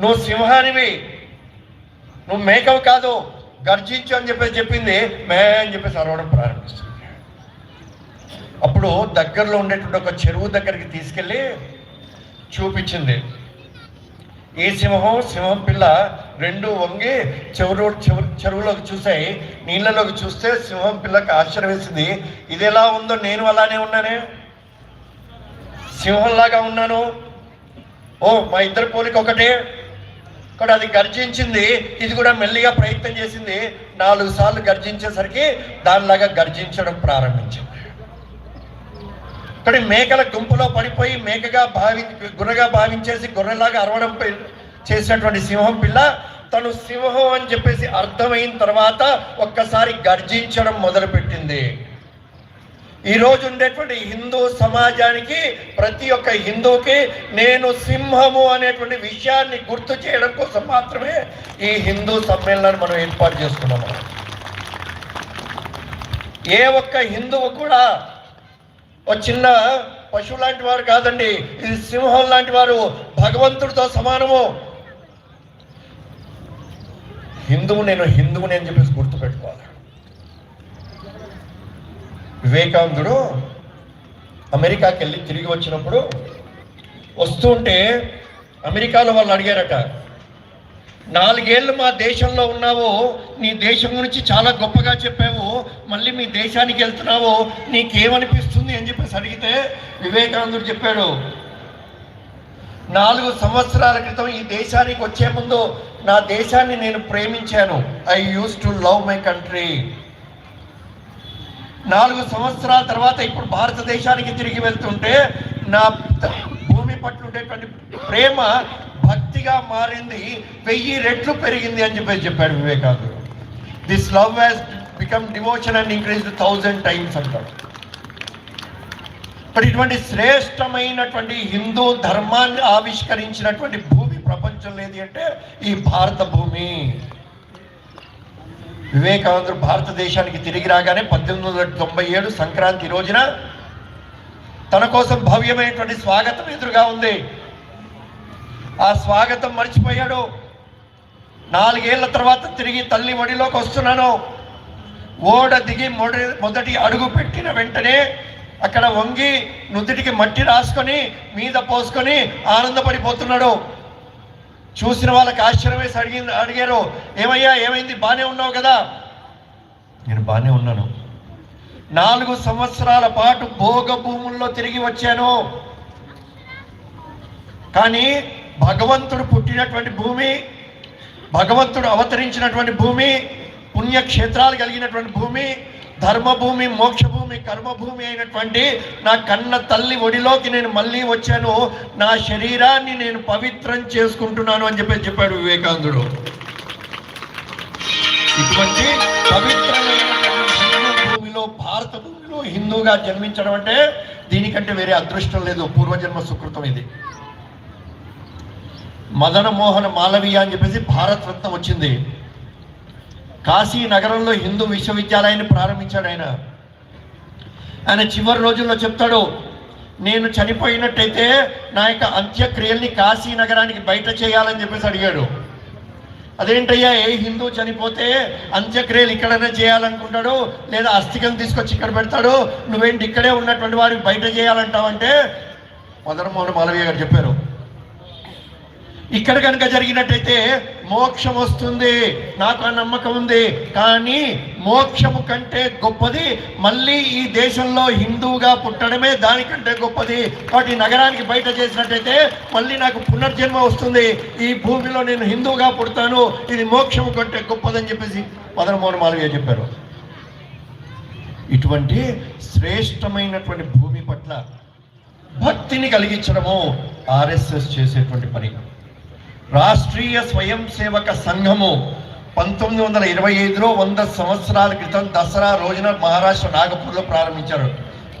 నువ్వు సింహానివి. నువ్వు మేకవు కాదు గర్జించు అని చెప్పేసి చెప్పింది మే అని చెప్పేసి అరవడం ప్రారంభిస్తుంది. అప్పుడు దగ్గరలో ఉండేటువంటి ఒక చెరువు దగ్గరికి తీసుకెళ్ళి చూపించింది. ఈ సింహం సింహం పిల్ల రెండు వంగి చెరువు చెరువులోకి చూసాయి నీళ్ళలోకి చూస్తే సింహం పిల్లకి ఆశ్చర్యం వేసింది. ఇది ఎలా ఉందో నేను అలానే ఉన్నానే. సింహంలాగా ఉన్నాను. ఓ మా ఇద్దరి పోలిక ఒకటే. కూడా అది గర్జించింది ఇది కూడా మెల్లిగా ప్రయత్నం చేసింది. నాలుగు సార్లు గర్జించేసరికి దానిలాగా గర్జించడం ప్రారంభించింది. ఇక్కడ మేకల గుంపులో పడిపోయి మేకగా భావి గుర్రగా భావించేసి గొర్రెలాగా అరవడం పై- చేసినటువంటి సింహం పిల్ల తను సింహం అని చెప్పేసి అర్థమైన తర్వాత ఒక్కసారి గర్జించడం మొదలుపెట్టింది. ఈరోజు ఉండేటువంటి హిందూ సమాజానికి ప్రతి ఒక్క హిందూకి నేను సింహము అనేటువంటి విషయాన్ని గుర్తు చేయడం కోసం మాత్రమే ఈ హిందూ సమ్మేళనాన్ని మనం ఏర్పాటు చేసుకున్నాము. ఏ ఒక్క హిందువు కూడా ఒక చిన్న పశువు లాంటి వారు కాదండి ఇది సింహం లాంటి వారు భగవంతుడితో సమానము. హిందువు నేను హిందువుని అని చెప్పేసి గుర్తుపెట్టుకోవాలి. వివేకానందుడు అమెరికాకి వెళ్ళి తిరిగి వచ్చినప్పుడు వస్తూ ఉంటే అమెరికాలో వాళ్ళు అడిగారట నాలుగేళ్ళు మా దేశంలో ఉన్నావు నీ దేశం గురించి చాలా గొప్పగా చెప్పావు మళ్ళీ మీ దేశానికి వెళ్తున్నావు నీకేమనిపిస్తుంది? అని చెప్పేసి అడిగితే వివేకానందుడు చెప్పాడు నాలుగు సంవత్సరాల క్రితం ఈ దేశానికి వచ్చే ముందు నా దేశాన్ని నేను ప్రేమించాను. I use to love my country. నాలుగు సంవత్సరాల తర్వాత ఇప్పుడు భారతదేశానికి తిరిగి వెళ్తుంటే నా భూమి పట్ల ఉండేటువంటి ప్రేమ భక్తిగా మారింది. వెయ్యి రెట్లు పెరిగింది అని చెప్పేసి చెప్పాడు వివేకానందుడు. This love has become devotion and increase thousand times అంటాడు. మరి ఇటువంటి శ్రేష్టమైనటువంటి హిందూ ధర్మాన్ని ఆవిష్కరించినటువంటి భూమి ప్రపంచంలో ఏది అంటే ఈ భారత భూమి. వివేకానందుడు భారతదేశానికి తిరిగి రాగానే పద్దెనిమిది వందల తొంభై ఏడు సంక్రాంతి రోజున తన కోసం భవ్యమైనటువంటి స్వాగతం ఎదురుగా ఉంది. ఆ స్వాగతం మర్చిపోయాడు. నాలుగేళ్ళ తర్వాత తిరిగి తల్లి ఒడిలోకి వస్తున్నాను. ఓడ దిగి మొదటి మొదటి అడుగు పెట్టిన వెంటనే అక్కడ వంగి నుదుటికి మట్టి రాసుకొని మీద పోసుకొని ఆనందపడిపోతున్నాడు. చూసిన వాళ్ళకి ఆశ్చర్యం వేసి అడిగి అడిగారు ఏమయ్యా ఏమైంది? బాగానే ఉన్నావు కదా? నేను బాగానే ఉన్నాను. నాలుగు సంవత్సరాల పాటు భోగ భూముల్లో తిరిగి వచ్చాను. కానీ భగవంతుడు పుట్టినటువంటి భూమి భగవంతుడు అవతరించినటువంటి భూమి పుణ్యక్షేత్రాలు కలిగినటువంటి భూమి ధర్మభూమి మోక్షభూమి కర్మభూమి అయినటువంటి నా కన్న తల్లి ఒడిలోకి నేను మళ్ళీ వచ్చాను. నా శరీరాన్ని నేను పవిత్రం చేసుకుంటున్నాను అని చెప్పి చెప్పాడు వివేకానందుడు. ఇటువంటి పవిత్రమైన భూమిలో భారత భూమిలో హిందూగా జన్మించడం అంటే దీనికంటే వేరే అదృష్టం లేదు. పూర్వజన్మ సుకృతం ఇది. మదన మోహన మాలవీయ అని చెప్పేసి భారతరత్నం వచ్చింది. కాశీ నగరంలో హిందూ విశ్వవిద్యాలయాన్ని ప్రారంభించాడు ఆయన. ఆయన చివరి రోజుల్లో చెప్తాడు నేను చనిపోయినట్టయితే నా యొక్క అంత్యక్రియల్ని కాశీ నగరానికి బయట చేయాలని చెప్పేసి అడిగాడు. అదేంటయ్యా ఏ హిందూ చనిపోతే అంత్యక్రియలు ఇక్కడనే చేయాలనుకుంటాడు? లేదా అస్థికం తీసుకొచ్చి ఇక్కడ పెడతాడు? నువ్వేంటి ఇక్కడే ఉన్నటువంటి వారికి బయట చేయాలంటావంటే మదనమోహన్ మాలవీయ గారు చెప్పారు ఇక్కడ కనుక జరిగినట్టయితే మోక్షం వస్తుంది. నాకు ఆ నమ్మకం ఉంది. కానీ మోక్షము కంటే గొప్పది మళ్ళీ ఈ దేశంలో హిందువుగా పుట్టడమే దానికంటే గొప్పది. వాటి నగరానికి బయట చేసినట్టయితే మళ్ళీ నాకు పునర్జన్మ వస్తుంది. ఈ భూమిలో నేను హిందువుగా పుడతాను. ఇది మోక్షము కంటే గొప్పదని చెప్పేసి మదనమోహన్ మాలవీయ చెప్పారు? ఇటువంటి శ్రేష్టమైనటువంటి భూమి పట్ల భక్తిని కలిగించడము ఆర్ఎస్ఎస్ చేసేటువంటి పని. రాష్ట్రీయ స్వయం సేవక సంఘము పంతొమ్మిది వందల ఇరవై ఐదులో వంద సంవత్సరాల క్రితం దసరా రోజున మహారాష్ట్ర నాగపూర్లో ప్రారంభించారు.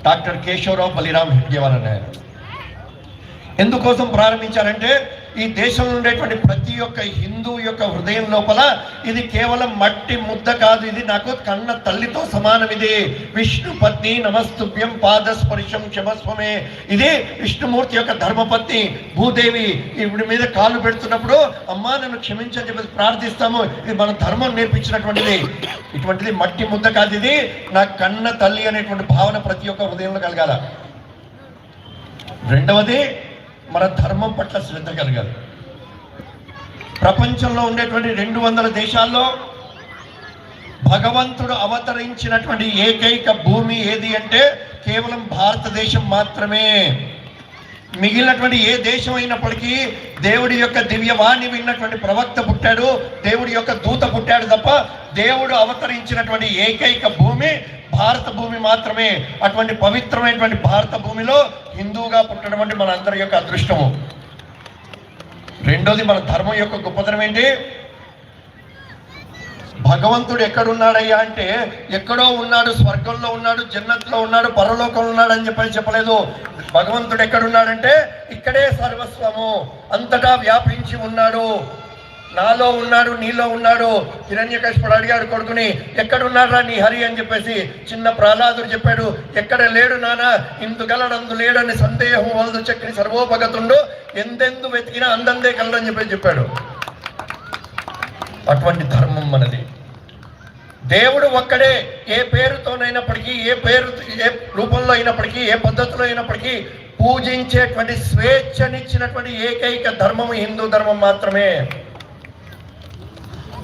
డాక్టర్ కేశవరావు బలిరామ్ హెడ్గేవార్ అనే ఎందుకోసం ప్రారంభించారంటే ఈ దేశంలో ఉండేటువంటి ప్రతి ఒక్క హిందూ యొక్క హృదయం లోపల ఇది కేవలం మట్టి ముద్ద కాదు ఇది నాకు కన్న తల్లితో సమానం ఇది. విష్ణు పత్ని నమస్తుభ్యం పాదస్పర్శం క్షమస్వమే. ఇది విష్ణుమూర్తి యొక్క ధర్మపత్ని భూదేవి. ఇవిడి మీద కాలు పెడుతున్నప్పుడు అమ్మా నన్ను క్షమించని చెప్పి ప్రార్థిస్తాము. ఇది మన ధర్మం నేర్పించినటువంటిది. ఇటువంటిది మట్టి ముద్ద కాదు ఇది. నా కన్న తల్లి అనేటువంటి భావన ప్రతి ఒక్క హృదయంలో కలగాల. రెండవది మన ధర్మం పట్ల శ్రద్ధ కలగాలి. ప్రపంచంలో ఉండేటువంటి రెండు వందల దేశాల్లో భగవంతుడు అవతరించినటువంటి ఏకైక భూమి ఏది అంటే కేవలం భారతదేశం మాత్రమే. మిగిలినటువంటి ఏ దేశం అయినప్పటికీ దేవుడి యొక్క దివ్యవాణి విన్నటువంటి ప్రవక్త పుట్టాడు దేవుడి యొక్క దూత పుట్టాడు తప్ప దేవుడు అవతరించినటువంటి ఏకైక భూమి భారత భూమి మాత్రమే. అటువంటి పవిత్రమైనటువంటి భారత భూమిలో హిందువుగా పుట్టడం అంటే మన అందరి యొక్క అదృష్టము. రెండోది మన ధర్మం యొక్క గొప్పతనం ఏంటి? భగవంతుడు ఎక్కడున్నాడయ్యా అంటే ఎక్కడో ఉన్నాడు స్వర్గంలో ఉన్నాడు జన్నత్లో ఉన్నాడు పరలోకంలో ఉన్నాడు అని చెప్పని చెప్పలేదు. భగవంతుడు ఎక్కడున్నాడంటే ఇక్కడే సర్వస్వము అంతటా వ్యాపించి ఉన్నాడు. నాలో ఉన్నాడు నీలో ఉన్నాడు. హిరణ్యకశిపుడు అడిగాడు కొడుకుని ఎక్కడున్నాడా నీ హరి? అని చెప్పేసి చిన్న ప్రహ్లాదుడు చెప్పాడు ఎక్కడ లేడు నానా ఇందు గలడందు లేడని సందేహం వలదు చక్కని సర్వోపగతుండు ఎందెందు వెతికినా అందందే కలడని చెప్పేసి చెప్పాడు. అటువంటి ధర్మం మనది. దేవుడు ఒక్కడే ఏ పేరుతోనైనప్పటికీ ఏ పేరు ఏ రూపంలో అయినప్పటికీ ఏ పద్ధతిలో అయినప్పటికీ పూజించేటువంటి స్వేచ్ఛనిచ్చినటువంటి ఏకైక ధర్మం హిందూ ధర్మం మాత్రమే.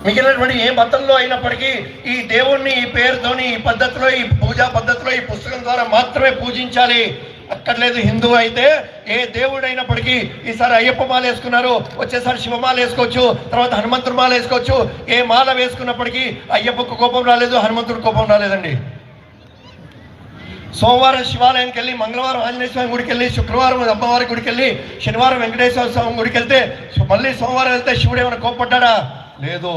మిగిలినటువంటి ఏ మతంలో అయినప్పటికీ ఈ దేవుణ్ణి ఈ పేరుతోని ఈ పద్ధతిలో ఈ పూజా పద్ధతిలో ఈ పుస్తకం ద్వారా మాత్రమే పూజించాలి. అక్కర్లేదు. హిందూ అయితే ఏ దేవుడు అయినప్పటికీ ఈసారి అయ్యప్ప మాల వేసుకున్నారు. వచ్చేసారి శివమాల వేసుకోవచ్చు. తర్వాత హనుమంతుడు మాల వేసుకోవచ్చు. ఏ మాల వేసుకున్నప్పటికీ అయ్యప్పకు కోపం రాలేదు హనుమంతుడు కోపం రాలేదండి. సోమవారం శివాలయానికి వెళ్ళి మంగళవారం ఆంజనేయ స్వామి గుడికి వెళ్ళి శుక్రవారం అమ్మవారి గుడికి వెళ్ళి శనివారం వెంకటేశ్వర స్వామి గుడికి వెళ్తే మళ్ళీ సోమవారం వెళ్తే శివుడు ఏమైనా కోప్పడ్డా లేదు.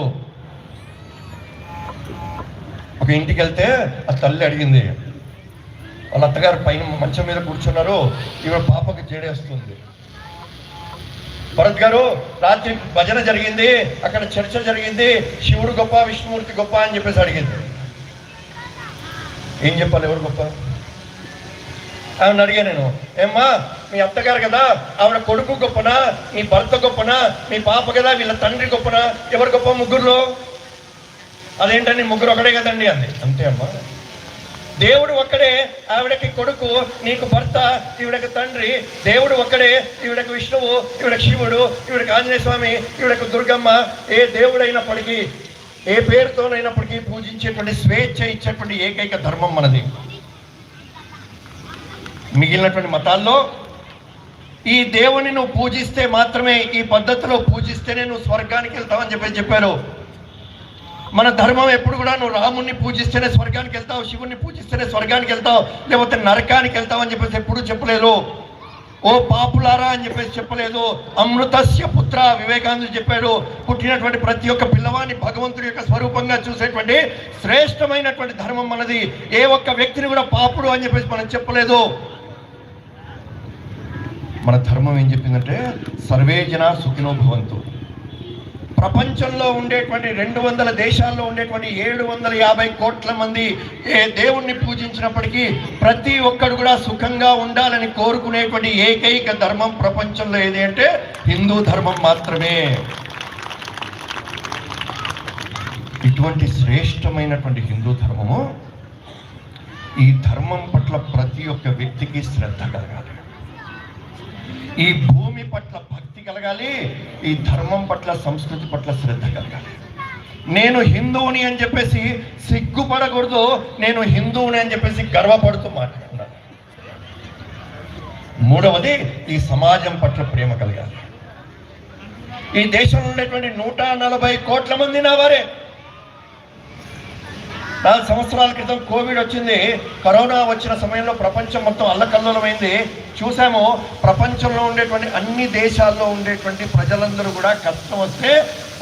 ఒక ఇంటికి వెళ్తే ఆ తల్లి అడిగింది వాళ్ళ అత్తగారు పైన మంచం మీద కూర్చున్నారు ఈవిడ పాపకి జేడేస్తుంది భరత్ గారు రాత్రి భజన జరిగింది అక్కడ చర్చ జరిగింది శివుడు గొప్ప విష్ణుమూర్తి గొప్ప అని చెప్పేసి అడిగింది. ఏం చెప్పాలి ఎవరు గొప్ప? ఆవిడ అడిగా నేను. ఏమ్మా మీ అత్తగారు కదా ఆవిడ కొడుకు గొప్పనా మీ భర్త గొప్పనా మీ పాప కదా వీళ్ళ తండ్రి గొప్పనా ఎవరు గొప్ప ముగ్గురులో? అదేంటండి ముగ్గురు ఒకడే కదండి అంది. అంతే అమ్మా. దేవుడు ఒక్కడే ఆవిడకి కొడుకు నీకు భర్త ఈవిడకి తండ్రి. దేవుడు ఒక్కడే ఈవిడకు విష్ణువు ఈవిడకి శివుడు ఈవిడకి ఆంజనేయ స్వామి ఈవిడకు దుర్గమ్మ. ఏ దేవుడైనప్పటికీ ఏ పేరుతోనైనప్పటికీ పూజించేటువంటి స్వేచ్ఛ ఇచ్చేటువంటి ఏకైక ధర్మం మనది. మిగిలినటువంటి మతాల్లో ఈ దేవుని నువ్వు పూజిస్తే మాత్రమే ఈ పద్ధతిలో పూజిస్తేనే నువ్వు స్వర్గానికి వెళ్తావని చెప్పి చెప్పారు. మన ధర్మం ఎప్పుడు కూడా నువ్వు రాముణ్ణి పూజిస్తేనే స్వర్గానికి వెళ్తావు శివుణ్ణి పూజిస్తేనే స్వర్గానికి వెళ్తావు లేకపోతే నరకానికి వెళ్తావు అని చెప్పేసి ఎప్పుడు చెప్పలేదు. ఓ పాపులారా అని చెప్పేసి చెప్పలేదు. అమృతస్య పుత్ర వివేకానంద చెప్పాడు. పుట్టినటువంటి ప్రతి ఒక్క పిల్లవాడిని భగవంతుడి యొక్క స్వరూపంగా చూసేటువంటి శ్రేష్టమైనటువంటి ధర్మం మనది. ఏ ఒక్క వ్యక్తిని కూడా పాపుడు అని చెప్పేసి మనం చెప్పలేదు. మన ధర్మం ఏం చెప్పిందంటే సర్వే జన సుఖినో భవంతు. ప్రపంచంలో ఉండేటువంటి రెండు వందల దేశాల్లో ఉండేటువంటి ఏడు వందల యాభై కోట్ల మంది ఏ దేవుణ్ణి పూజించినప్పటికీ ప్రతి ఒక్కడు కూడా సుఖంగా ఉండాలని కోరుకునేటువంటి ఏకైక ధర్మం ప్రపంచంలో ఏది అంటే హిందూ ధర్మం మాత్రమే. ఇటువంటి శ్రేష్టమైనటువంటి హిందూ ధర్మము ఈ ధర్మం పట్ల ప్రతి ఒక్క వ్యక్తికి శ్రద్ధ కలగాలి. ఈ భూమి పట్ల భక్తి కలగాలి ఈ ధర్మం పట్ల సంస్కృతి పట్ల శ్రద్ధ కలగాలి. నేను హిందువుని అని చెప్పేసి సిగ్గుపడకూడదు నేను హిందువుని అని చెప్పేసి గర్వపడుతూ మాట్లాడుతున్నాను. మూడవది ఈ సమాజం పట్ల ప్రేమ కలగాలి. ఈ దేశంలో ఉండేటువంటి నూట నలభై కోట్ల మంది నా వారే. నాలుగు సంవత్సరాల క్రితం కోవిడ్ వచ్చింది కరోనా వచ్చిన సమయంలో ప్రపంచం మొత్తం అల్లకల్లోలమైంది. చూసామో ప్రపంచంలో ఉండేటువంటి అన్ని దేశాల్లో ఉండేటువంటి ప్రజలందరూ కూడా కష్టం వస్తే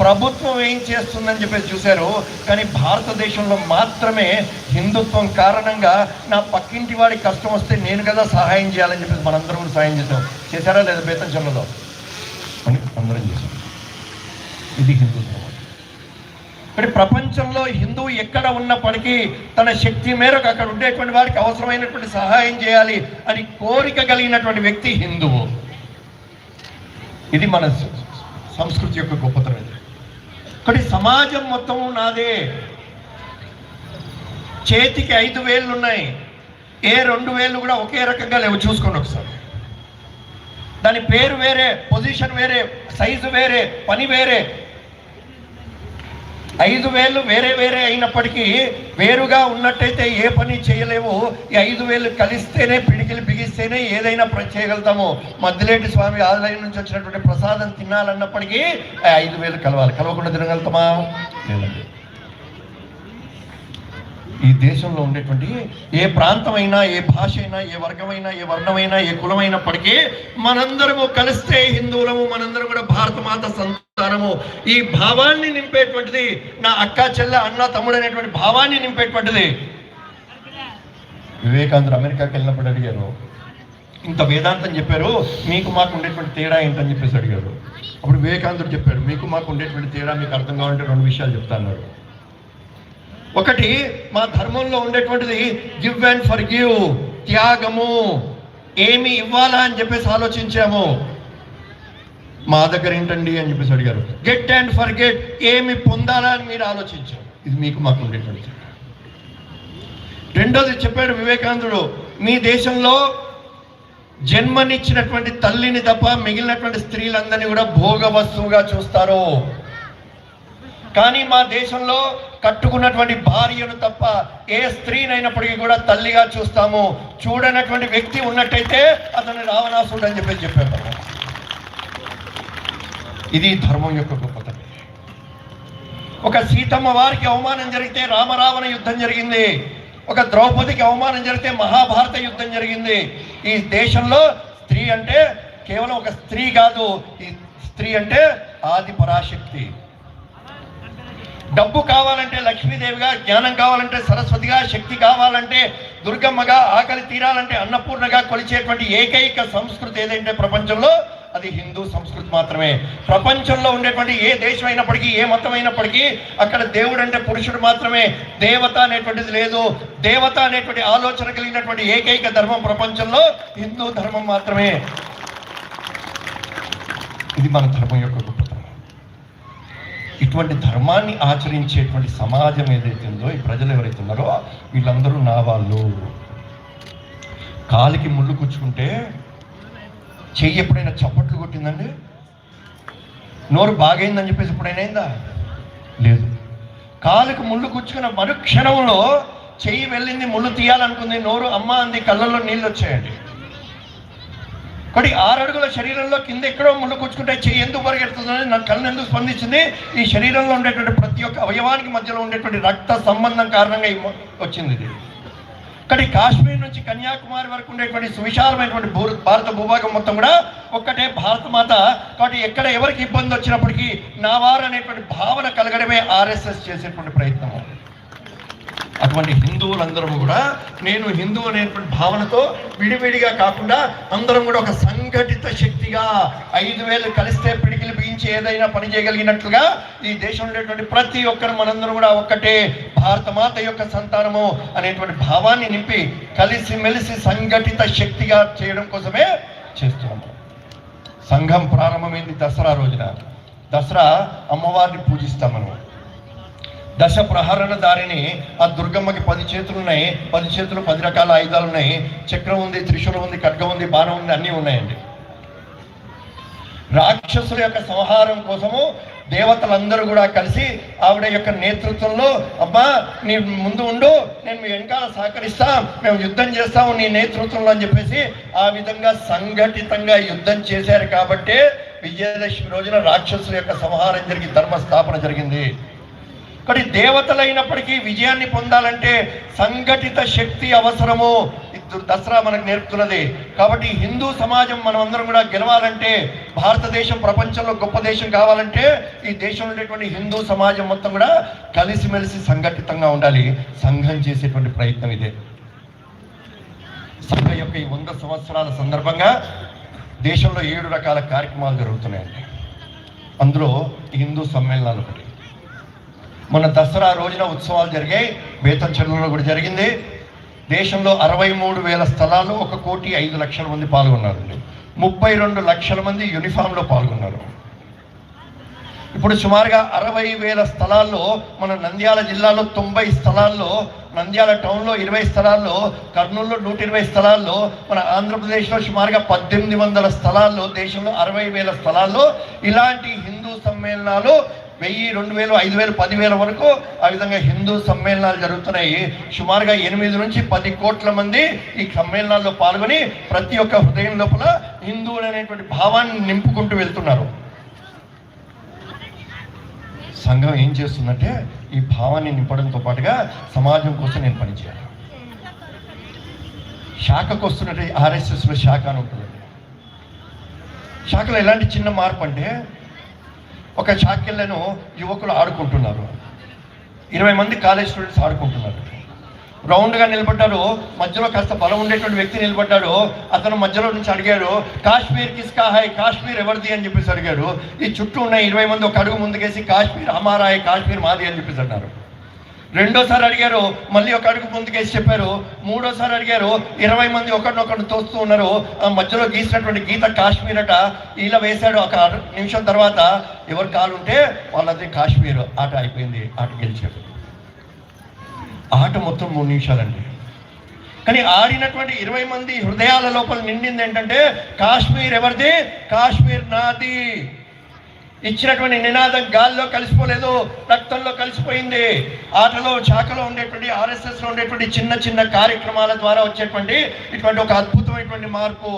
ప్రభుత్వం ఏం చేస్తుందని చెప్పేసి చూశారు. కానీ భారతదేశంలో మాత్రమే హిందుత్వం కారణంగా నా పక్కింటి వాడి కష్టం వస్తే నేను కదా సహాయం చేయాలని చెప్పేసి మనందరం కూడా సహాయం చేశాం. చేశారా లేదా బేతంచంలో అని అందరం చేశాం. ఇది హిందుత్వం. మరి ప్రపంచంలో హిందువు ఎక్కడ ఉన్నప్పటికీ తన శక్తి మేరకు అక్కడ ఉండేటువంటి వారికి అవసరమైనటువంటి సహాయం చేయాలి అని కోరిక కలిగినటువంటి వ్యక్తి హిందువు. ఇది మన సంస్కృతి యొక్క గొప్పతనం ఇది. ఒకటి సమాజం మొత్తం నాదే. చేతికి ఐదు వేళ్ళు ఉన్నాయి. ఏ రెండు వేళ్ళు కూడా ఒకే రకంగా లేవు. చూసుకోండి ఒకసారి. దాని పేరు వేరే పొజిషన్ వేరే సైజు వేరే పని వేరే ఐదు వేలు వేరే వేరే అయినప్పటికీ వేరుగా ఉన్నట్టయితే ఏ పని చేయలేము ఈ ఐదు వేలు కలిస్తేనే పిడికిలు బిగిస్తేనే ఏదైనా పని చేయగలుగుతాము. మద్దిలేటి స్వామి ఆలయం నుంచి వచ్చినటువంటి ప్రసాదం తినాలన్నప్పటికీ ఐదు వేలు కలవాలి. కలవకుండా తినగలుగుతామా? లేదండి ఈ దేశంలో ఉండేటువంటి ఏ ప్రాంతమైనా ఏ భాష అయినా ఏ వర్గమైనా ఏ వర్ణమైనా ఏ కులమైనప్పటికీ మనందరము కలిస్తే హిందువులము మనందరం కూడా భారత మాత సంతానము. ఈ భావాన్ని నింపేటువంటిది నా అక్క చెల్లె అన్న తమ్ముడు అనేటువంటి భావాన్ని నింపేటువంటిది. వివేకాంధ్ర అమెరికాకి వెళ్ళినప్పుడు అడిగారు ఇంత వేదాంతం చెప్పారు మీకు మాకు ఉండేటువంటి తేడా ఏంటని చెప్పేసి అడిగారు. అప్పుడు వివేకానందుడు చెప్పాడు మీకు మాకు ఉండేటువంటి తేడా మీకు అర్థం కావాలంటే రెండు విషయాలు చెప్తాన్నారు ఒకటి మా ధర్మంలో ఉండేటువంటిది గివ్ అండ్ ఫర్ గివ్ త్యాగము. ఏమి ఇవ్వాలా అని చెప్పేసి ఆలోచించాము. మా దగ్గర ఏంటండి అని చెప్పేసి అడిగారు. గెట్ అండ్ ఫర్ గెట్ ఏమి పొందాలా అని మీరు ఆలోచించారు. ఇది మీకు మాకు ఉండేటువంటి రెండోది చెప్పాడు వివేకానందుడు మీ దేశంలో జన్మనిచ్చినటువంటి తల్లిని తప్ప మిగిలినటువంటి స్త్రీలందరినీ కూడా భోగ వస్తువుగా చూస్తారు. కానీ మా దేశంలో కట్టుకున్నటువంటి భార్యను తప్ప ఏ స్త్రీనైనప్పటికీ కూడా తల్లిగా చూస్తాము. చూడనటువంటి వ్యక్తి ఉన్నట్టయితే అతను రావణాసుడు అని చెప్పి చెప్పారు. ఇది ధర్మం యొక్క గొప్పతనం. ఒక సీతమ్మ వారికి అవమానం జరిగితే రామరావణ యుద్ధం జరిగింది. ఒక ద్రౌపదికి అవమానం జరిగితే మహాభారత యుద్ధం జరిగింది. ఈ దేశంలో స్త్రీ అంటే కేవలం ఒక స్త్రీ కాదు. ఈ స్త్రీ అంటే ఆది పరాశక్తి. డబ్బు కావాలంటే లక్ష్మీదేవిగా జ్ఞానం కావాలంటే సరస్వతిగా శక్తి కావాలంటే దుర్గమ్మగా ఆకలి తీరాలంటే అన్నపూర్ణగా కొలిచేటువంటి ఏకైక సంస్కృతి ఏదంటే ప్రపంచంలో అది హిందూ సంస్కృతి మాత్రమే. ప్రపంచంలో ఉండేటువంటి ఏ దేశం అయినప్పటికీ ఏ మతం అయినప్పటికీ అక్కడ దేవుడు అంటే పురుషుడు మాత్రమే. దేవత అనేటువంటిది లేదు. దేవత అనేటువంటి ఆలోచన కలిగినటువంటి ఏకైక ధర్మం ప్రపంచంలో హిందూ ధర్మం మాత్రమే. ఇది మన ధర్మం యొక్క ఇటువంటి ధర్మాన్ని ఆచరించేటువంటి సమాజం ఏదైతే ఉందో ఈ ప్రజలు ఎవరైతే ఉన్నారో వీళ్ళందరూ నా వాళ్ళు. కాలికి ముళ్ళు కూర్చుకుంటే చెయ్యి ఎప్పుడైనా చప్పట్లు కొట్టిందండి? నోరు బాగైందని చెప్పేసి ఎప్పుడైనా అయిందా? లేదు. కాలుకి ముళ్ళు కూర్చుకున్న మరుక్షణంలో చెయ్యి వెళ్ళింది ముళ్ళు తీయాలనుకుంది నోరు అమ్మ అంది కళ్ళల్లో నీళ్ళు వచ్చాయండి. కాబట్టి ఆరు అడుగుల శరీరంలో కింద ఎక్కడో ముళ్ళు కూర్చుకుంటే చెయ్యి ఎందుకు పరిగెడుతుందని నా కళ్ళు ఎందుకు స్పందించింది? ఈ శరీరంలో ఉండేటువంటి ప్రతి ఒక్క అవయవానికి మధ్యలో ఉండేటువంటి రక్త సంబంధం కారణంగా వచ్చింది ఇది. ఇక్కడ కాశ్మీర్ నుంచి కన్యాకుమారి వరకు ఉండేటువంటి సువిశాలమైనటువంటి భూ భారత భూభాగం మొత్తం కూడా ఒక్కటే భారత మాత. కాబట్టి ఎక్కడ ఎవరికి ఇబ్బంది వచ్చినప్పటికీ నా వారు అనేటువంటి భావన కలగడమే ఆర్ఎస్ఎస్ చేసేటువంటి ప్రయత్నం. అటువంటి హిందువులందరము కూడా నేను హిందువు అనేటువంటి భావనతో విడివిడిగా కాకుండా అందరం కూడా ఒక సంఘటిత శక్తిగా ఐదు వేలు కలిస్తే పిడికిలు బిగించి ఏదైనా పని చేయగలిగినట్లుగా ఈ దేశంలో ఉండేటువంటి ప్రతి ఒక్కరు మనందరం కూడా ఒక్కటే భారత మాత యొక్క సంతానము అనేటువంటి భావాన్ని నింపి కలిసి మెలిసి సంఘటిత శక్తిగా చేయడం కోసమే చేస్తున్నాము సంఘం ప్రారంభమైంది దసరా రోజున. దసరా అమ్మవారిని పూజిస్తాం మనం. దశ ప్రహరణ దారిని ఆ దుర్గమ్మకి పది చేతులు ఉన్నాయి పది చేతులు పది రకాల ఆయుధాలు ఉన్నాయి చక్రం ఉంది త్రిశూలం ఉంది ఖడ్గం ఉంది బాణం ఉంది అన్నీ ఉన్నాయండి. రాక్షసుల యొక్క సంహారం కోసము దేవతలందరూ కూడా కలిసి ఆవిడ యొక్క నేతృత్వంలో అబ్బా నీ ముందు ఉండు నేను మీ వెనకాల సహకరిస్తా మేము యుద్ధం చేస్తాము నీ నేతృత్వంలో అని చెప్పేసి ఆ విధంగా సంఘటితంగా యుద్ధం చేశారు కాబట్టే విజయదశమి రోజున రాక్షసుల యొక్క సంహారం జరిగి ధర్మ స్థాపన జరిగింది. మరి దేవతలైనప్పటికీ విజయాన్ని పొందాలంటే సంఘటిత శక్తి అవసరము. దసరా మనకు నేర్పుతున్నది. కాబట్టి హిందూ సమాజం మనం అందరం కూడా గెలవాలంటే భారతదేశం ప్రపంచంలో గొప్ప దేశం కావాలంటే ఈ దేశంలో ఉండేటువంటి హిందూ సమాజం మొత్తం కూడా కలిసిమెలిసి సంఘటితంగా ఉండాలి. సంఘం చేసేటువంటి ప్రయత్నం ఇదే. సంఘ యొక్క ఈ వంద సంవత్సరాల సందర్భంగా దేశంలో ఏడు రకాల కార్యక్రమాలు జరుగుతున్నాయండి. అందులో హిందూ సమ్మేళనాలు ఒకటి. మన దసరా రోజున ఉత్సవాలు జరిగాయి. బేతం చెరువులో కూడా జరిగింది. దేశంలో అరవై మూడు వేల స్థలాలు ఒక కోటి ఐదు లక్షల మంది పాల్గొన్నారండి. ముప్పై రెండు లక్షల మంది యూనిఫామ్లో పాల్గొన్నారు. ఇప్పుడు సుమారుగా అరవై వేల స్థలాల్లో మన నంద్యాల జిల్లాలో తొంభై స్థలాల్లో నంద్యాల టౌన్లో ఇరవై స్థలాల్లో కర్నూలులో నూట ఇరవై స్థలాల్లో మన ఆంధ్రప్రదేశ్లో సుమారుగా పద్దెనిమిది వందల స్థలాల్లో దేశంలో అరవై వేల స్థలాల్లో ఇలాంటి హిందూ సమ్మేళనాలు వెయ్యి రెండు వేలు ఐదు వేలు పదివేల వరకు ఆ విధంగా హిందూ సమ్మేళనాలు జరుగుతున్నాయి. సుమారుగా ఎనిమిది నుంచి పది కోట్ల మంది ఈ సమ్మేళనాల్లో పాల్గొని ప్రతి ఒక్క హృదయం లోపల హిందువులు అనేటువంటి భావాన్ని నింపుకుంటూ వెళ్తున్నారు. సంఘం ఏం చేస్తుందంటే ఈ భావాన్ని నింపడంతో పాటుగా సమాజం కోసం నేను పనిచేయాలి. శాఖకు వస్తున్నట్టు ఆర్ఎస్ఎస్లో శాఖ అని ఉంటుంది శాఖలో ఎలాంటి చిన్న మార్పు అంటే ఒక చాకిళ్ళను యువకులు ఆడుకుంటున్నారు. ఇరవై మంది కాలేజ్ స్టూడెంట్స్ ఆడుకుంటున్నారు. రౌండ్గా నిలబడ్డారు మధ్యలో కాస్త బలం ఉండేటువంటి వ్యక్తి నిలబడ్డాడు అతను మధ్యలో నుంచి అడిగాడు కాశ్మీర్ కిస్కా హాయ్ కాశ్మీర్ ఎవరిది? అని చెప్పేసి అడిగాడు. ఈ చుట్టూ ఉన్న ఇరవై మంది ఒక అడుగు ముందుకేసి కాశ్మీర్ హమారాయ్ కాశ్మీర్ మాది? అని చెప్పేసి అన్నారు. రెండోసారి అడిగారు మళ్ళీ ఒక అడుగు ముందుకేసి చెప్పారు. మూడోసారి అడిగారు ఇరవై మంది ఒకరినొకరు తోస్తూ ఉన్నారు. ఆ మధ్యలో గీసినటువంటి గీత కాశ్మీర్ అట ఇలా వేశాడు. ఒక నిమిషం తర్వాత ఎవరు కాలు ఉంటే వాళ్ళది కాశ్మీర్. ఆట అయిపోయింది. ఆట గెలిచాడు ఆట మొత్తం మూడు నిమిషాలండి. కానీ ఆడినటువంటి ఇరవై మంది హృదయాల లోపల నిండింది ఏంటంటే కాశ్మీర్ ఎవరిది? కాశ్మీర్ నాది. ఇచ్చినటువంటి నినాదం గాల్లో కలిసిపోలేదు రక్తంలో కలిసిపోయింది. ఆటలో శాఖలో ఉండేటువంటి ఆర్ఎస్ఎస్లో ఉండేటువంటి చిన్న చిన్న కార్యక్రమాల ద్వారా వచ్చేటువంటి ఇటువంటి ఒక అద్భుతమైనటువంటి మార్పు.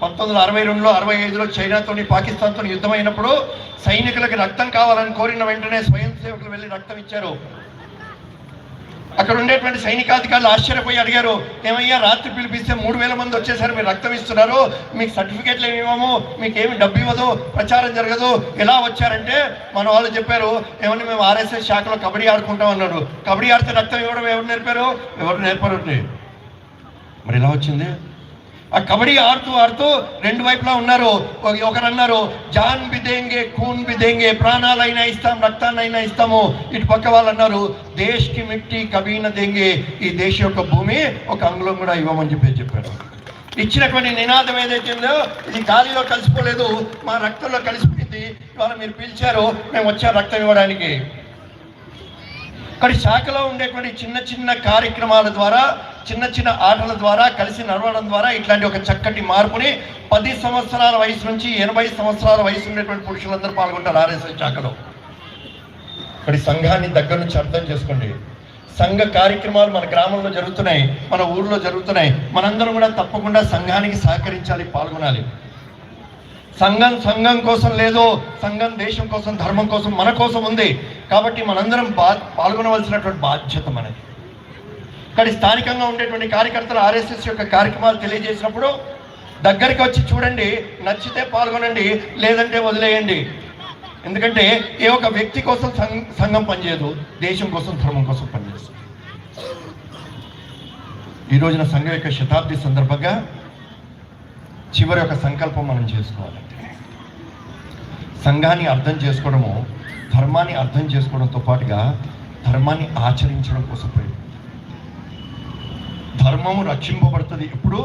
పంతొమ్మిది వందల అరవై రెండులో అరవై ఐదులో చైనాతోని పాకిస్తాన్తో యుద్ధం అయినప్పుడు సైనికులకు రక్తం కావాలని కోరిన వెంటనే స్వయం సేవకులు వెళ్ళి రక్తం ఇచ్చారు. అక్కడ ఉండేటువంటి సైనికాధికారులు ఆశ్చర్యపోయి అడిగారు ఏమయ్యా రాత్రి పిలిపిస్తే మూడు వేల మంది వచ్చేసారు మీరు రక్తం ఇస్తున్నారు మీకు సర్టిఫికేట్లు ఏమి ఇవ్వము మీకు ఏమి డబ్బు ఇవ్వదు ప్రచారం జరగదు ఎలా వచ్చారంటే మన వాళ్ళు చెప్పారు ఏమన్నా మేము ఆర్ఎస్ఎస్ శాఖలో కబడ్డీ ఆడుకుంటాం అన్నారు. కబడ్డీ ఆడితే రక్తం ఇవ్వడం ఎవరు నేర్పారు? ఎవరు నేర్పరు మరి ఎలా వచ్చింది? ఆ కబడ్డీ ఆడుతూ ఆడుతూ రెండు వైపులా ఉన్నారు. ఒక- ఒకరు అన్నారు జాన్ బిదేంగే ఖూన్ బిదేంగే ప్రాణాలైనా ఇస్తాం రక్తాన్నైనా ఇస్తాము. ఇటు పక్క వాళ్ళు అన్నారు దేశ్కి మిట్టి కబీన దెంగే ఈ దేశ యొక్క భూమి ఒక అంగుళం కూడా ఇవ్వమని చెప్పి చెప్పారు. ఇచ్చినటువంటి నినాదం ఏదైతే ఉందో ఇది గాలిలో కలిసిపోలేదు మా రక్తంలో కలిసిపోయింది. ఇవాళ మీరు పిలిచారు మేము వచ్చాం రక్తం ఇవ్వడానికి. ఇక్కడ శాఖలో ఉండేటువంటి చిన్న చిన్న కార్యక్రమాల ద్వారా చిన్న చిన్న ఆటల ద్వారా కలిసి నడవడం ద్వారా ఇట్లాంటి ఒక చక్కటి మార్పుని పది సంవత్సరాల వయసు నుంచి ఎనభై సంవత్సరాల వయసు ఉండేటువంటి పురుషులందరూ పాల్గొంటారు ఆర్ఎస్ఎస్ శాఖలో. ఇక్కడ సంఘాన్ని దగ్గర నుంచి అర్థం చేసుకోండి. సంఘ కార్యక్రమాలు మన గ్రామంలో జరుగుతున్నాయి మన ఊర్లో జరుగుతున్నాయి. మనందరం కూడా తప్పకుండా సంఘానికి సహకరించాలి పాల్గొనాలి. సంఘం సంఘం కోసం లేదు సంఘం దేశం కోసం ధర్మం కోసం మన కోసం ఉంది. కాబట్టి మనందరం బా పాల్గొనవలసినటువంటి బాధ్యత మనది. ఇక్కడ స్థానికంగా ఉండేటువంటి కార్యకర్తలు ఆర్ఎస్ఎస్ యొక్క కార్యక్రమాలు తెలియజేసినప్పుడు దగ్గరికి వచ్చి చూడండి నచ్చితే పాల్గొనండి లేదంటే వదిలేయండి. ఎందుకంటే ఏ ఒక వ్యక్తి కోసం సంఘం పనిచేయదు దేశం కోసం ధర్మం కోసం పనిచేస్తుంది. ఈ రోజున సంఘం యొక్క శతాబ్ది సందర్భంగా చివరి ఒక సంకల్పం మనం చేసుకోవాలి. సంఘాన్ని అర్థం చేసుకోవడము ధర్మాన్ని అర్థం చేసుకోవడంతో పాటుగా ధర్మాన్ని ఆచరించడం కోసం ప్రయత్నం ధర్మము రక్షింపబడుతుంది ఎప్పుడు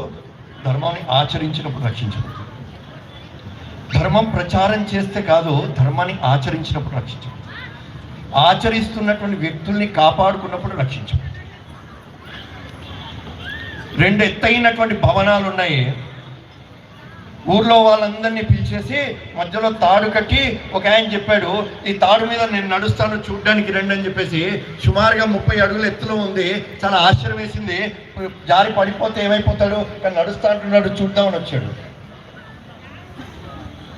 ధర్మాన్ని ఆచరించినప్పుడు రక్షించబడుతుంది ధర్మం ప్రచారం చేస్తే కాదు ధర్మాన్ని ఆచరించినప్పుడు రక్షించబడుతుంది ఆచరిస్తున్నటువంటి వ్యక్తుల్ని కాపాడుకున్నప్పుడు రక్షించబడుతుంది రెండు ఎత్తైనటువంటి భవనాలు ఉన్నాయి ఊర్లో వాళ్ళందరినీ పిలిచేసి మధ్యలో తాడు కట్టి ఒక ఆయన చెప్పాడు ఈ తాడు మీద నేను నడుస్తాను చూడ్డానికి రండి అని చెప్పేసి సుమారుగా ముప్పై అడుగుల ఎత్తులో ఉంది. చాలా ఆశ్చర్యం వేసింది. జారి పడిపోతే ఏమైపోతాడు? కానీ నడుస్తా అంటున్నాడు చూద్దామని వచ్చాడు.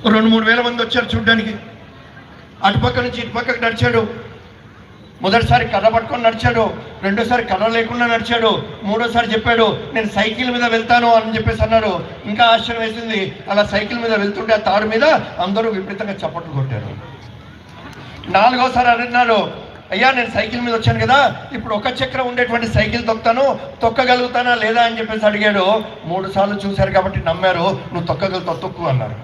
రెండు మూడు వేల మంది వచ్చారు చూడ్డానికి. అటుపక్క నుంచి ఇటుపక్కకి నడిచాడు. మొదటిసారి కర్ర పట్టుకొని నడిచాడు రెండోసారి కర్ర లేకుండా నడిచాడు మూడోసారి చెప్పాడు నేను సైకిల్ మీద వెళ్తాను అని చెప్పేసి అన్నాడు. ఇంకా ఆశ్చర్యం వేసింది అలా సైకిల్ మీద వెళ్తుంటే ఆ తాడు మీద అందరూ విపరీతంగా చప్పట్లు కొట్టారు. నాలుగోసారి అన్నాడు అయ్యా నేను సైకిల్ మీద వచ్చాను కదా ఇప్పుడు ఒక చక్రం ఉండేటువంటి సైకిల్ తొక్కుతాను తొక్కగలుగుతానా లేదా అని చెప్పేసి అడిగాడు. మూడు సార్లు చూశారు కాబట్టి నమ్మారు నువ్వు తొక్కగలుగుతావు తొక్కు అన్నారు.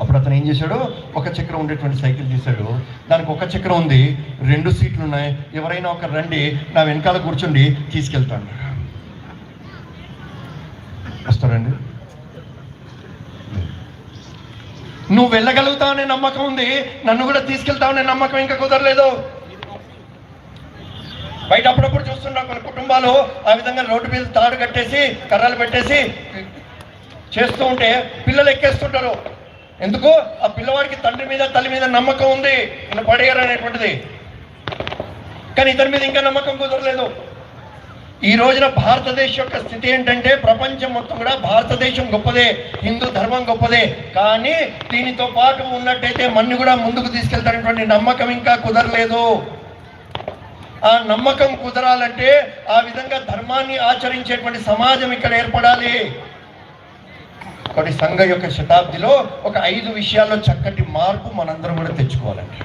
అప్పుడు అతను ఏం చేశాడు? ఒక చక్రం ఉండేటువంటి సైకిల్ తీశాడు. దానికి ఒక చక్రం ఉంది. రెండు సీట్లు ఉన్నాయి. ఎవరైనా ఒక రండి. నా వెనకాల కూర్చుండి. తీసుకెళ్తాను. వస్తారండి. నువ్వు వెళ్ళగలుగుతావనే నమ్మకం ఉంది. నన్ను కూడా తీసుకెళ్తావనే నమ్మకం ఇంకా కుదరలేదు. బయట అప్పుడప్పుడు చూస్తున్నా కొన్ని కుటుంబాలు ఆ విధంగా రోడ్డు మీద తాడు కట్టేసి కర్రలు పెట్టేసి చేస్తూ ఉంటే పిల్లలు ఎక్కేస్తుంటారు. ఎందుకు? ఆ పిల్లవాడికి తండ్రి మీద తల్లి మీద నమ్మకం ఉంది. ఈయన పడేయరు అనేటువంటిది. కానీ ఇతని మీద ఇంకా నమ్మకం కుదరలేదు. ఈ రోజున భారతదేశం యొక్క స్థితి ఏంటంటే ప్రపంచం మొత్తం కూడా భారతదేశం గొప్పదే హిందూ ధర్మం గొప్పదే. కానీ దీనితో పాటు ఉన్నట్టయితే మన్ని కూడా ముందుకు తీసుకెళ్తారనేటువంటి నమ్మకం ఇంకా కుదరలేదు. ఆ నమ్మకం కుదరాలంటే ఆ విధంగా ధర్మాన్ని ఆచరించేటువంటి సమాజం ఇక్కడ ఏర్పడాలి. ఒకటి సంఘ యొక్క శతాబ్దిలో ఒక ఐదు విషయాల్లో చక్కటి మార్పు మనందరం కూడా తెచ్చుకోవాలండి.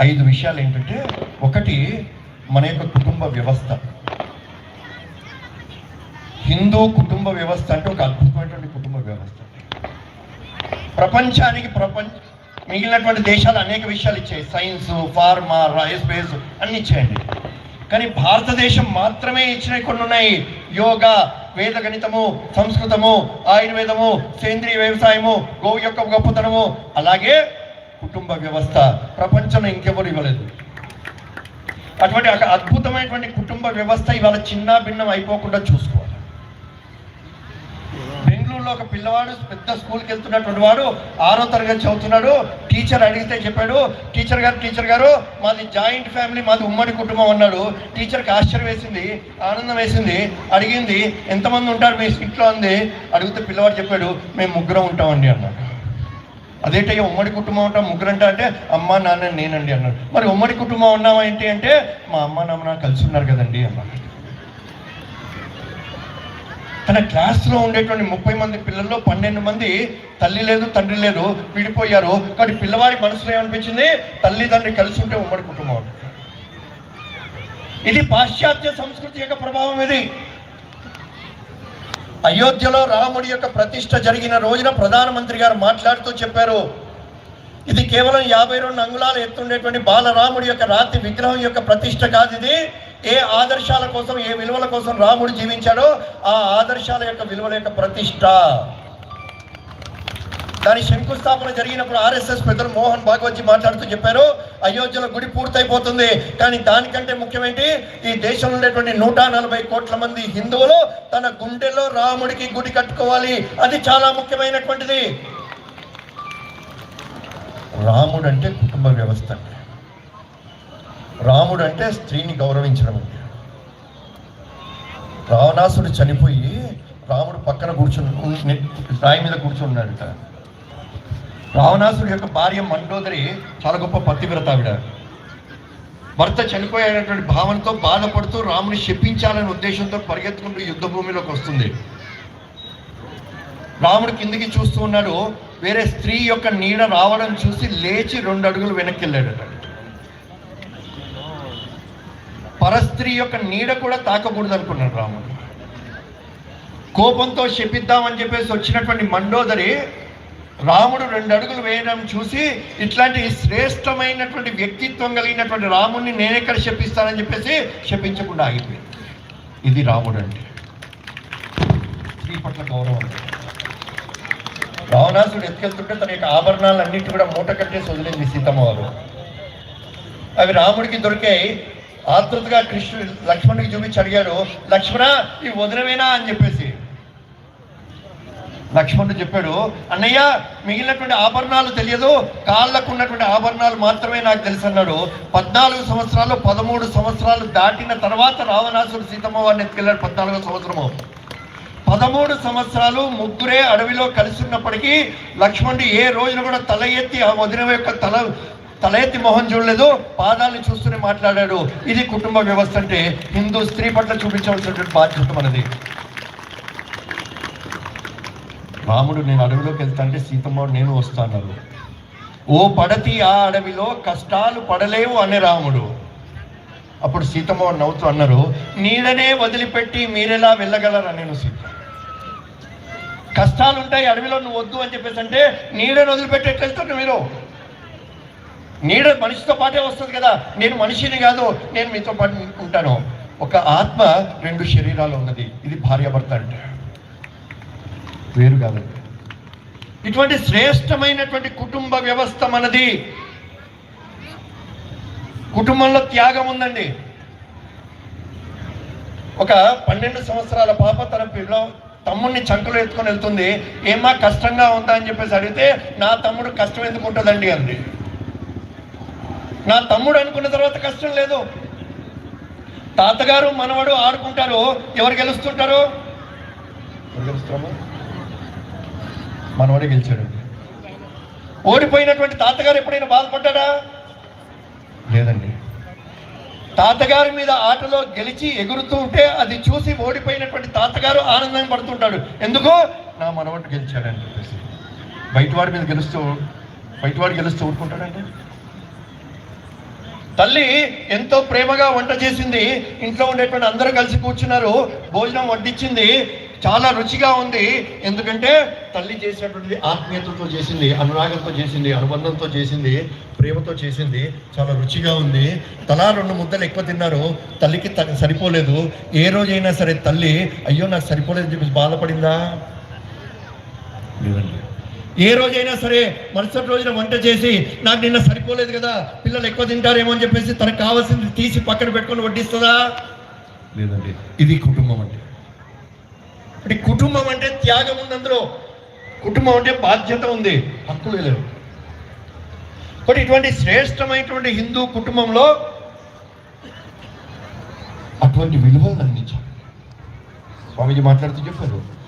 ఐదు విషయాలు ఏంటంటే ఒకటి మన యొక్క కుటుంబ వ్యవస్థ. హిందూ కుటుంబ వ్యవస్థ అంటే ఒక అద్భుతమైనటువంటి కుటుంబ వ్యవస్థ. ప్రపంచానికి ప్రపంచ మిగిలినటువంటి దేశాలు అనేక విషయాలు ఇచ్చాయి. సైన్స్ ఫార్మా స్పేస్ అన్ని ఇచ్చాయండి. కానీ భారతదేశం మాత్రమే ఇచ్చినవి కొన్ని ఉన్నాయి. యోగా వేద గణితము సంస్కృతము ఆయుర్వేదము సేంద్రియ వ్యవసాయము గోవు యొక్క గొప్పతనము అలాగే కుటుంబ వ్యవస్థ ప్రపంచంలో ఇంకెవరు ఇవ్వలేదు. అటువంటి అద్భుతమైనటువంటి కుటుంబ వ్యవస్థ ఇవాళ చిన్న భిన్నం అయిపోకుండా చూసుకోవాలి. బెంగళూరులో ఒక పిల్లవాడు పెద్ద స్కూల్కి వెళ్తున్నటువంటి వాడు ఆరో తరగతి చదువుతున్నాడు. టీచర్ అడిగితే చెప్పాడు టీచర్ గారు టీచర్ గారు మాది జాయింట్ ఫ్యామిలీ మాది ఉమ్మడి కుటుంబం అన్నాడు. టీచర్కి ఆశ్చర్యం వేసింది ఆనందం వేసింది అడిగింది ఎంతమంది ఉంటారు మీ ఇంట్లో? అంది. అడిగితే పిల్లవాడు చెప్పాడు మేము ముగ్గురం ఉంటామండి అన్నాడు. అదేంటయ్యా ఉమ్మడి కుటుంబం ఉంటాం ముగ్గురంట అంటే అమ్మ నాన్న నేనండి అన్నాడు. మరి ఉమ్మడి కుటుంబం ఉన్నామా ఏంటి అంటే మా అమ్మ నాన్న కలిసి ఉన్నారు కదండి అన్నాడు. తన క్లాస్లో ఉండేటువంటి ముప్పై మంది పిల్లల్లో పన్నెండు మంది తల్లి లేదు తండ్రి లేదు విడిపోయారు. కానీ పిల్లవాడి మనసులో ఏమనిపించింది? తల్లి తండ్రి కలిసి ఉంటే ఉమ్మడి కుటుంబం. ఇది పాశ్చాత్య సంస్కృతి యొక్క ప్రభావం ఇది. అయోధ్యలో రాముడి యొక్క ప్రతిష్ట జరిగిన రోజున ప్రధానమంత్రి గారు మాట్లాడుతూ చెప్పారు ఇది కేవలం యాభై రెండు అంగుళాలు ఎత్తుండేటువంటి బాలరాముడి యొక్క రాతి విగ్రహం యొక్క ప్రతిష్ట కాదు ఇది. ఏ ఆదర్శాల కోసం ఏ విలువల కోసం రాముడు జీవించాడో ఆ ఆదర్శాల యొక్క విలువల యొక్క ప్రతిష్ట. దాని శంకుస్థాపన జరిగినప్పుడు ఆర్ఎస్ఎస్ పెద్దలు మోహన్ భాగవత్జీ మాట్లాడుతూ చెప్పారు అయోధ్యలో గుడి పూర్తయిపోతుంది. కానీ దానికంటే ముఖ్యమేంటి? ఈ దేశంలో ఉండేటువంటి నూట నలభై కోట్ల మంది హిందువులు తన గుండెలో రాముడికి గుడి కట్టుకోవాలి. అది చాలా ముఖ్యమైనటువంటిది. రాముడు అంటే కుటుంబ వ్యవస్థ. రాముడు అంటే స్త్రీని గౌరవించడం రావణాసుడు చనిపోయి రాముడు పక్కన కూర్చుని రాయి మీద కూర్చున్నాడట. రావణాసుడి యొక్క భార్య మండోదరి చాలా గొప్ప పతివ్రత ఆవిడ. భర్త చనిపోయేటటువంటి భావనతో బాధపడుతూ రాముని శపించాలనే ఉద్దేశంతో పరిగెత్తుకుంటూ యుద్ధ భూమిలోకి వస్తుంది. రాముడు కిందికి చూస్తూ ఉన్నాడు వేరే స్త్రీ యొక్క నీడ రావడం చూసి లేచి రెండు అడుగులు వెనక్కి వెళ్ళాడట. పరస్త్రీ యొక్క నీడ కూడా తాకకూడదు అనుకున్నాడు రాముడు. కోపంతో శపిద్దామని చెప్పేసి వచ్చినటువంటి మండోదరి రాముడు రెండు అడుగులు వేయడం చూసి ఇట్లాంటి శ్రేష్టమైనటువంటి వ్యక్తిత్వం కలిగినటువంటి రాముడిని నేనెక్కడ శపిస్తానని చెప్పేసి శపించకుండా ఆగిపోయింది. ఇది రాముడు అంటే స్త్రీ పట్ల గౌరవం. రావణాసుడు ఎత్తుకెళ్తుంటే తన యొక్క ఆభరణాలన్నిటి కూడా మూట కట్టేసి వదిలింది సీతమ్మ వారు. అవి రాముడికి దొరికాయి. ఆతృతగా కృష్ణుడు లక్ష్మణుడికి చూపించి అడిగాడు లక్ష్మణ ఈ వదినవేనా అని చెప్పేసి. లక్ష్మణుడు చెప్పాడు అన్నయ్య మిగిలినటువంటి ఆభరణాలు తెలియదు కాళ్ళకు ఉన్నటువంటి ఆభరణాలు మాత్రమే నాకు తెలుసు అన్నాడు. పద్నాలుగు సంవత్సరాలు పదమూడు సంవత్సరాలు దాటిన తర్వాత రావణాసుడు సీతమ్మ వారిని ఎత్తుకెళ్ళాడు పద్నాలుగో సంవత్సరము. పదమూడు సంవత్సరాలు ముగ్గురే అడవిలో కలిసి ఉన్నప్పటికీ లక్ష్మణుడు ఏ రోజున కూడా తల ఎత్తి ఆ వదిన యొక్క తల తల ఎత్తి మొహం చూడలేదు పాదాలను చూస్తూనే మాట్లాడాడు. ఇది కుటుంబ వ్యవస్థ అంటే హిందూ స్త్రీ పట్ల చూపించవలసినటువంటి బాధ్యత మనది. రాముడు నేను అడవిలోకి వెళ్తా అంటే సీతమ్మ నేను వస్తాను ఓ పడతి ఆ అడవిలో కష్టాలు పడలేవు అనే రాముడు. అప్పుడు సీతమ్మ నవ్వుతూ అన్నారు నీడనే వదిలిపెట్టి మీరెలా వెళ్ళగలరా నేను సీత? కష్టాలు ఉంటాయి అడవిలో నువ్వు వద్దు అని చెప్పేసి అంటే నీడను వదిలిపెట్టి ఎట్లా వెళ్తాను మీరు? నీడ మనిషితో పాటే వస్తుంది కదా. నేను మనిషిని కాదు నేను మీతో పాటు ఉంటాను. ఒక ఆత్మ రెండు శరీరాలు ఉన్నది. ఇది భార్యాభర్త అంటే. వేరు కాదు. ఇటువంటి శ్రేష్టమైనటువంటి కుటుంబ వ్యవస్థ మనది. కుటుంబంలో త్యాగం ఉందండి. ఒక పన్నెండు సంవత్సరాల పాప తన పిల్ల తమ్ముడిని చంకలు ఎత్తుకొని వెళ్తుంది. ఏమా కష్టంగా ఉందా అని చెప్పేసి అడిగితే నా తమ్ముడు కష్టం ఎందుకు ఉంటుందండి అంది. నా తమ్ముడు అనుకున్న తర్వాత కష్టం లేదు. తాతగారు మనవడు ఆడుకుంటారు. ఎవరు గెలుస్తుంటారు? మనవడే గెలిచాడు. ఓడిపోయినటువంటి తాతగారు ఎప్పుడైనా బాధపడ్డా లేదండి. తాతగారి మీద ఆటలో గెలిచి ఎగురుతూ ఉంటే అది చూసి ఓడిపోయినటువంటి తాతగారు ఆనందం పడుతుంటాడు. ఎందుకు? నా మనవడు గెలిచాడని చెప్పేసి. బయటవాడి మీద గెలుస్తూ బయటవాడు గెలుస్తూ ఊరుకుంటాడండి? తల్లి ఎంతో ప్రేమగా వంట చేసింది. ఇంట్లో ఉండేటువంటి అందరూ కలిసి కూర్చున్నారు. భోజనం వడ్డించింది చాలా రుచిగా ఉంది. ఎందుకంటే తల్లి చేసినటువంటి ఆత్మీయతతో చేసింది అనురాగంతో చేసింది అనుబంధంతో చేసింది ప్రేమతో చేసింది. చాలా రుచిగా ఉంది. తలా రెండు ముద్దలు ఎక్కువ తిన్నారు. తల్లికి త- సరిపోలేదు. ఏ రోజైనా సరే తల్లి అయ్యో నాకు సరిపోలేదు అని చెప్పేసి బాధపడిందా? లేదండి. ఏ రోజైనా సరే మరుసటి రోజున వంట చేసి నాకు నిన్న సరిపోలేదు కదా పిల్లలు ఎక్కువ తింటారేమో అని చెప్పేసి తనకు కావాల్సింది తీసి పక్కన పెట్టుకొని వడ్డిస్తుందా? లేదండి. ఇది కుటుంబం అంటే. అంటే కుటుంబం అంటే త్యాగం ఉంది అందులో. కుటుంబం అంటే బాధ్యత ఉంది. హక్కులు లేవు. బట్ ఇటువంటి శ్రేష్టమైనటువంటి హిందూ కుటుంబంలో అటువంటి విలువలు అందించాలి. స్వామీజీ మాట్లాడుతూ చెప్పారు.